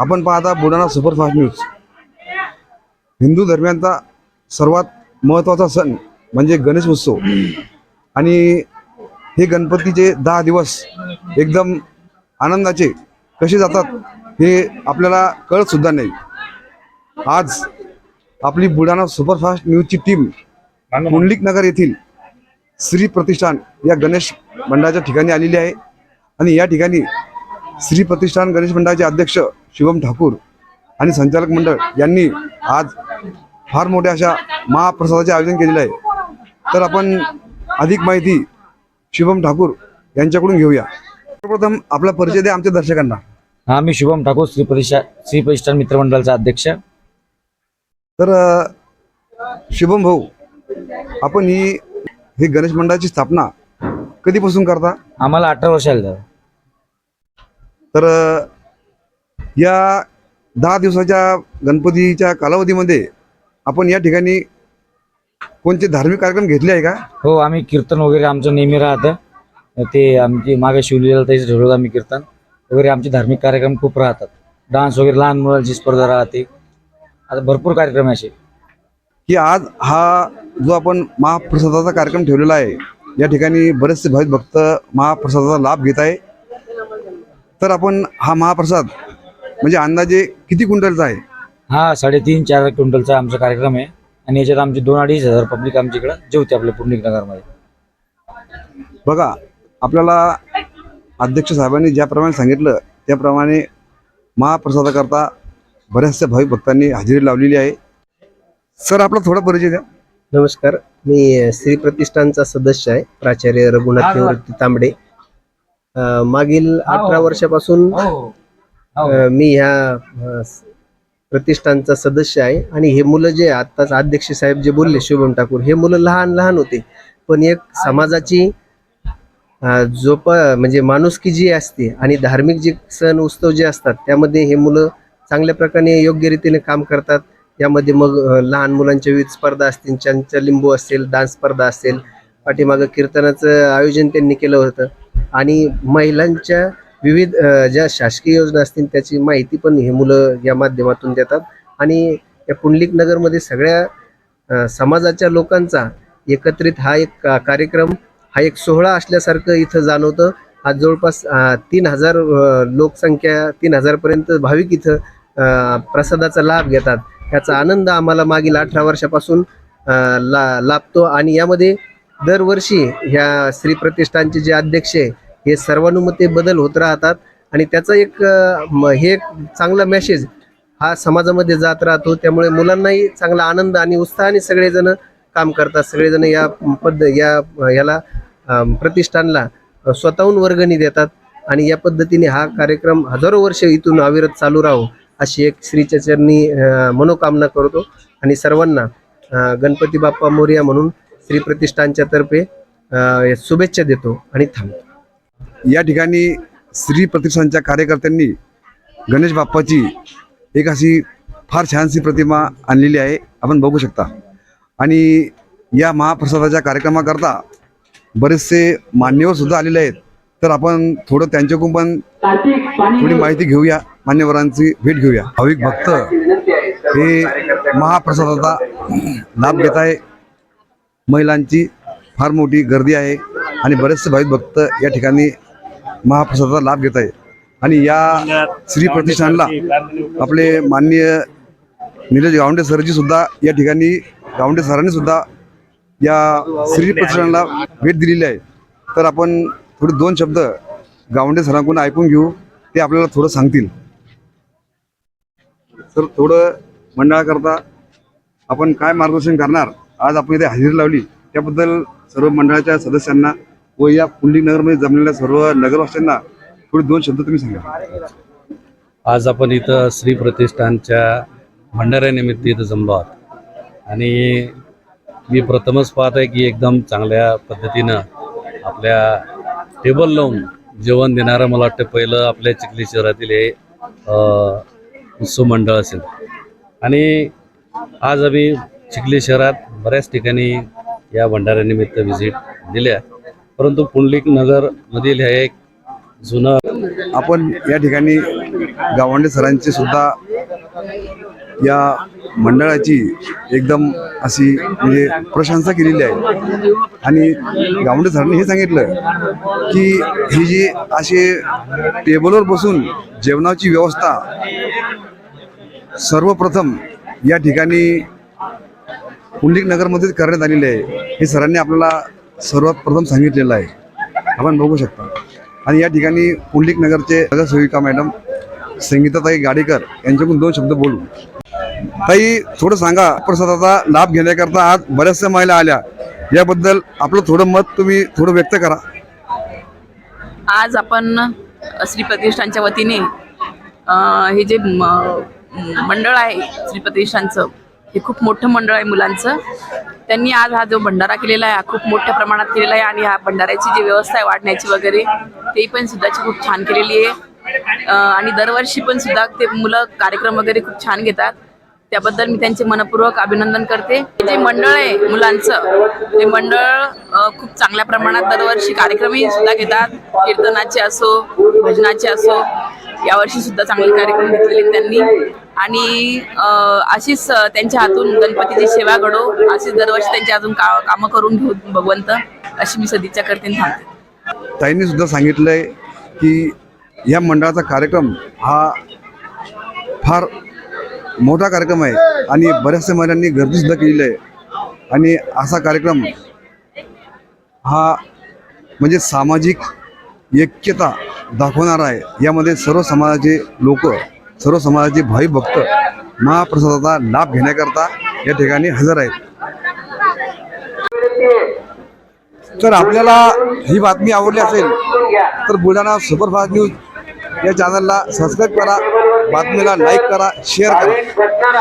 आपण पाहता Buldhana superfast news. Hindu धर्मियांचा सर्वात महत्त्वाचा सण म्हणजे गणेश उत्सव. आणि हे गणपतीचे दहा दिवस एकदम आनंदाचे कसे जातात हे आपल्याला कळत सुद्धा नाही. आज आपली बुलढाणा सुपरफास्ट न्यूजची टीम पुंडलिक नगर येथील श्री प्रतिष्ठान या गणेश मंडळाच्या ठिकाणी आलेली आहे. आणि या ठिकाणी श्री प्रतिष्ठान गणेश मंडळाचे अध्यक्ष शिवम ठाकूर आणि संचालक मंडळ यांनी आज फार मोठ्या अशा महाप्रसादाचे आयोजन केलेले आहे. तर आपण अधिक माहिती शिवम ठाकूर यांच्याकडून घेऊया. सर्वप्रथम आपला परिचय द्या आमच्या दर्शकांना. हा मी शुभम ठाकूर श्री परिषा श्री प्रतिष्ठान मित्रमंडळाचा अध्यक्ष. तर शुभम भाऊ आपण ही ही गणेश मंडळाची स्थापना कधीपासून करता? आम्हाला अठरा वर्ष आले तर या दहा दिवसाच्या गणपतीच्या कालावधीमध्ये आपण या ठिकाणी कोणते धार्मिक कार्यक्रम घेतले आहे का? हो आम्ही कीर्तन वगैरे आमचं नेहमी राहतं. ते आमची मागे शिवलीला त्याचं ठरवलं आम्ही कीर्तन. वगैरे आमचे धार्मिक कार्यक्रम खूप राहतात. डान्स वगैरे लहान मुलांची स्पर्धा राहते. आता भरपूर कार्यक्रम असे. की आज हा जो आपण महाप्रसादाचा कार्यक्रम ठेवलेला आहे या ठिकाणी बरेचसे भाविक भक्त महाप्रसादाचा लाभ घेत आहे. तर आपण हा महाप्रसाद म्हणजे अंदाजे किती क्विंटलचा आहे? हा साडेतीन चार क्विंटलचा आमचा कार्यक्रम आहे. आणि याच्यात आमचे दोन अडीच हजार पब्लिक आमच्या इकडं जेवते आपल्या पुंडलिक नगरमध्ये. बघा आपल्याला अध्यक्ष साहेबांनी ज्याप्रमाणे सांगितलं त्याप्रमाणे महाप्रसादाकरता बऱ्याचशा भाविक भक्तांनी हजेरी लावलेली आहे. सर आपला थोडा परिचय द्या. नमस्कार मी श्री प्रतिष्ठानचा सदस्य आहे प्राचार्य रघुनाथ निवृत्ती तांबडे. अ, मागील अठरा वर्षापासून अ, मी ह्या अ, स- प्रतिष्ठानचा सदस्य आहे. आणि हे मुलं जे आत्ताच अध्यक्ष साहेब जे बोलले शुभम ठाकूर हे मुलं लहान लहान होते. पण एक समाजाची अ, जोप म्हणजे माणुसकी जी असते आणि धार्मिक जे सण उत्सव जे असतात त्यामध्ये हे मुलं चांगल्या प्रकारे योग्य रीतीने काम करतात. यामध्ये मग अ, लहान मुलांच्या विविध स्पर्धा असतील चंचल लिंबू असेल डान्स स्पर्धा असेल पाठीमागं कीर्तनाचं आयोजन त्यांनी केलं होतं. आणि महिलांच्या विविध ज्या शासकीय योजना असतील त्याची माहिती पण हे मुलं या माध्यमातून देतात. आणि या पुंडलिक नगरमध्ये सगळ्या समाजाच्या लोकांचा एकत्रित हा एक कार्यक्रम हा एक सोहळा असल्यासारखं इथं जाणवतं. आज जवळपास तीन हजार लोकसंख्या तीन हजारपर्यंत भाविक इथं प्रसादाचा लाभ घेतात. याचा आनंद आम्हाला मागील अठरा वर्षापासून ला लाभतो. आणि यामध्ये दरवर्षी ह्या श्री प्रतिष्ठानचे जे अध्यक्ष आहे हे सर्वानुमते बदल होत राहतात. आणि त्याचा एक म- हे एक चांगला मेसेज हा समाजामध्ये जात राहतो. त्यामुळे मुलांनाही चांगला आनंद आणि उत्साहाने सगळेजण काम करतात. सगळेजण या पद्ध या याला प्रतिष्ठानला स्वतःहून वर्गणी देतात. आणि या पद्धतीने हा कार्यक्रम हजारो वर्ष इथून अविरत चालू राहो अशी एक श्रीच्या चरणी मनोकामना करतो. आणि सर्वांना गणपती बाप्पा मोर्या म्हणून श्री प्रतिष्ठानच्या तर्फे शुभेच्छा देतो आणि थांबतो. या ठिकाणी श्री प्रतिष्ठानच्या कार्यकर्त्यांनी गणेश बाप्पाची एक अशी फार छानशी प्रतिमा आणलेली आहे. आपण बघू शकता. आणि या महाप्रसादाच्या कार्यक्रमाकरता बरेचसे मान्यवर सुद्धा आलेले आहेत. तर आपण थोडं त्यांच्याकडून पण थोडी माहिती घेऊया. मान्यवरांची भेट घेऊया. भाविक भक्त हे महाप्रसादाचा लाभ घेत आहे महिलांची फार मोठी गर्दी आहे आणि बरेचसे भाविक भक्त या ठिकाणी महाप्रसादाचा लाभ घेत आहे आणि या श्री प्रतिष्ठानला आपले माननीय निलेश गावंडे सरजी सुद्धा या ठिकाणी गावंडे सरांनी सुद्धा या श्री प्रतिष्ठानला भेट दिलेली आहे. तर आपण थोडे दोन शब्द गावंडे सरांकडून ऐकून घेऊ ते आपल्याला थोडं सांगतील. सर थोडं मंडळाकरता आपण काय मार्गदर्शन करणार? आज आपण इथे हजेरी लावली. त्याबद्दल सर्व मंडळाच्या सदस्यांना व या पुंडलिक नगरमध्ये जमलेल्या सर्व नगरवासियांना थोडे दोन शब्द तुम्ही सांगा. आज आपण इथं श्री प्रतिष्ठानच्या भंडाऱ्यानिमित्त इथं जमलो आहोत. आणि मी प्रथमच पाहत आहे की एकदम चांगल्या पद्धतीनं आपल्या टेबल लावून जेवण देणारं मला वाटतं पहिलं आपल्या चिखली शहरातील हे उत्सव मंडळ असेल. आणि आज आम्ही चिखली शहरात बऱ्याच ठिकाणी या भंडाऱ्यानिमित्त व्हिजिट दिल्या. परंतु पुंडलिक नगरमधील हे एक जुनं आपण या ठिकाणी गावंडे सरांची सुद्धा या मंडळाची एकदम अशी म्हणजे प्रशंसा केलेली आहे. आणि गावंडे सरांनी हे सांगितलं की ही जी असे टेबलवर बसून जेवणाची व्यवस्था सर्वप्रथम या ठिकाणी नगरमध्येच करण्यात आलेली आहे. हे सरांनी आपल्याला सर्वात प्रथम सांगितलेलं आहे. आपण बघू शकता. आणि या ठिकाणी पुंडलिक नगरचे नगरसेविका मॅडम संगीताताई गाडेकर यांच्याकडून दोन शब्द बोलू. ताई थोडं सांगा प्रसादाचा लाभ घेण्याकरता आज बऱ्याचशा महिला आल्या. याबद्दल आपलं थोडं मत तुम्ही थोडं व्यक्त करा. आज आपण श्री प्रतिष्ठानच्या वतीने हे जे मंडळ आहे श्री प्रतिष्ठानचं हे खूप मोठं मंडळ आहे मुलांचं. त्यांनी आज हा जो भंडारा केलेला आहे हा खूप मोठ्या प्रमाणात केलेला आहे आणि ह्या भंडाऱ्याची जी व्यवस्था आहे वाढण्याची वगैरे ते पण सुद्धाची खूप छान केलेली आहे. आणि दरवर्षी पण सुद्धा ते मुलं कार्यक्रम वगैरे खूप छान घेतात. त्याबद्दल मी त्यांचे मनपूर्वक अभिनंदन करते. जे मंडळ आहे मुलांचं ते मंडळ खूप चांगल्या प्रमाणात दरवर्षी कार्यक्रमही सुद्धा घेतात. कीर्तनाचे असो भजनाचे असो यावर्षी सुद्धा चांगले कार्यक्रम घेतलेले आहेत त्यांनी. आणि अशीच त्यांच्या हातून गणपतीची सेवा घडो अशीच दरवर्षी त्यांच्या हातून का कामं करून घेऊ भगवंत अशी मी सदिच्छा करते आणि थांबते. ताईंनी सुद्धा सांगितलंय की या मंडळाचा कार्यक्रम हा फार मोठा कार्यक्रम आहे आणि बऱ्याचशा महिलांनी गर्दी सुद्धा केलेली आहे. आणि असा कार्यक्रम हा म्हणजे सामाजिक ऐक्यता दाखवणारा आहे. यामध्ये सर्व समाजाचे लोक सर्व समाजाचे भाई भक्त महाप्रसादाचा लाभ घेण्याकरता या ठिकाणी हजर आहेत. तर आपल्याला ही बातमी आवडली असेल तर बुलढाणा सुपरफास्ट न्यूज या चॅनलला सबस्क्राईब करा बातमीला लाईक करा शेअर करा.